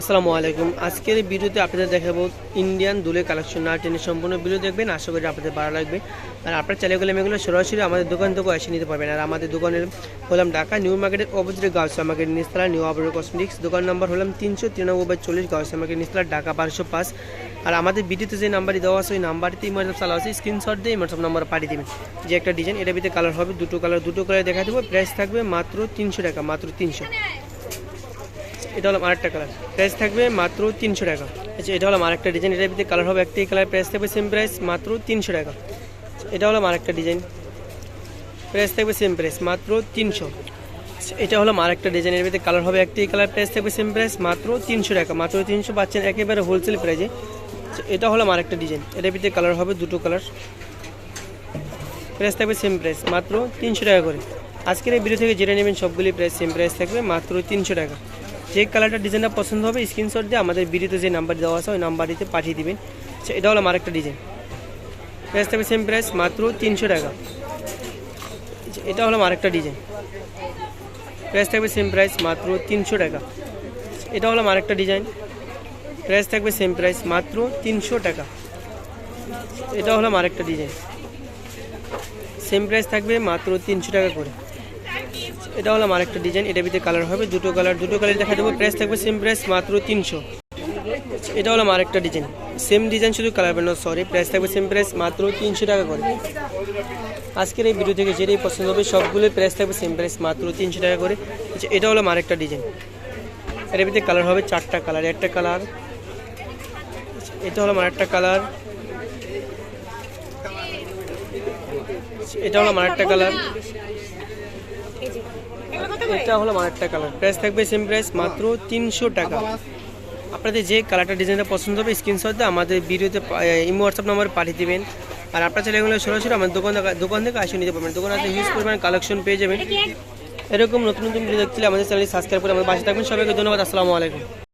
আসসালামু আলাইকুম। আজকের ভিডিওতে আপনাদের দেখাবো ইন্ডিয়ান দুলে কালেকশন না টেনে সম্পূর্ণ ভিডিও দেখবেন, আশা করি আপনাদের ভালো লাগবে। আর আপনার চ্যানেল গেলে এগুলো সরাসরি আমাদের দোকান থেকে এসে নিতে পারবেন। আর আমাদের দোকানের হলাম ঢাকা, নিউ মার্কেটের অপোজিটে গার্লস মার্কেট নিস্তলা নিউ আবর কসমেটিক্স দোকান নম্বর হলাম তিনশো তিরানব্বই বাই চল্লিশ গার্লস মার্কেট নিস্তলা ঢাকা বারোশো পাঁচ। আর আমাদের ভিডিওতে যে নাম্বারটি দেওয়া আছে, ওই নাম্বারটি ইমার্সব চালা আছে। স্ক্রিনশট দিয়ে ইমার্সব নাম্বার পাঠিয়ে দেবেন। যে একটা ডিজাইন এটা ভিতরে কালার হবে, দুটো কালার দুটো কালার দেখা দেবো। প্রাইস থাকবে মাত্র তিনশো টাকা, মাত্র তিনশো। এটা হলো আরেকটা কালার প্রাইস থাকবে মাত্র তিনশো টাকা। আচ্ছা এটা হলো আরেকটা ডিজাইন এটার ভিতরে কালার হবে একটাই কালার প্রাইস থাকবে সেম প্রাইস মাত্র তিনশো টাকা। এটা হলো আরেকটা ডিজাইন প্রাইস থাকবে সেম প্রাইস মাত্র তিনশো। এটা হলো আরেকটা ডিজাইনের ভিতরে কালার হবে একটাই কালার প্রাইস থাকবে সেম প্রাইস মাত্র তিনশো টাকা। মাত্র তিনশো পাচ্ছেন একেবারে হোলসেল প্রাইজে এটা হলো আরেকটা ডিজাইন এটার ভিতরে কালার হবে দুটো কালার প্রাইস থাকবে সেম প্রাইস মাত্র তিনশো টাকা করে। আজকের এই ভিডিও থেকে যেটা নেবেন সবগুলি প্রাইস সেম প্রাইস থাকবে মাত্র তিনশো টাকা। যে কালারটা ডিজাইনটা পছন্দ হবে স্ক্রিনশট দিয়ে আমাদের ভিডিওতে যে নাম্বার দেওয়া আছে, ওই নাম্বারটিতে পাঠিয়ে দেবেন। এটা হলো আমার একটা ডিজাইন প্রাইস থাকবে সেম প্রাইস মাত্র তিনশো টাকা। এটা হলো আরেকটা ডিজাইন প্রাইস থাকবে সেম প্রাইস মাত্র তিনশো টাকা। এটা হলো আমার আরেকটা ডিজাইন প্রাইস থাকবে সেম প্রাইস মাত্র তিনশো টাকা। এটা হলো আমার আরেকটা ডিজাইন সেম প্রাইস থাকবে মাত্র তিনশো টাকা করে। এটা হলো আরেকটা ডিজাইন এটা ভিতরে কালার হবে দুটো কালার দুটো কালার দেখা দেবো প্রাইস থাকবে সেম প্রাইস মাত্র তিনশো। এটা হলো আরেকটা ডিজাইন সেম ডিজাইন শুধু কালার পেন সরি প্রাইস থাকবে সেম প্রাইস মাত্র তিনশো টাকা করে। আজকের এই ভিডিও থেকে যেটাই পছন্দ হবে সবগুলোই প্রাইস থাকবে সেম প্রাইস মাত্র তিনশো টাকা করে। আচ্ছা, এটা হলো আরেকটা ডিজাইন এর ভিতরে কালার হবে চারটা কালার একটা কালার এটা হলো আরেকটা কালার এটা হলো আরেকটা কালার এটা হলো আরেকটা কালার। প্রাইস থাকবে সেম প্রাইস মাত্র তিনশো টাকা। আপনাদের যে কালারটা ডিজাইনটা পছন্দ হবে স্ক্রিনশট দিয়ে আমাদের ভিডিওতে ইমো হোয়াটসঅ্যাপ নম্বরে পাঠিয়ে দেবেন। আর আপনার ছেলেগুলো সরাসরি আমাদের দোকান দোকান থেকে আসে নিতে পারবেন। দোকান আসলে হিউজ পরিমাণ কালেকশন পেয়ে যাবেন। এরকম নতুন নতুন ভিডিও দেখতে আমাদের চ্যানেল সাবস্ক্রাইব করে আমাদের পাশে থাকবেন। সবাইকে ধন্যবাদ, আসসালামু আলাইকুম।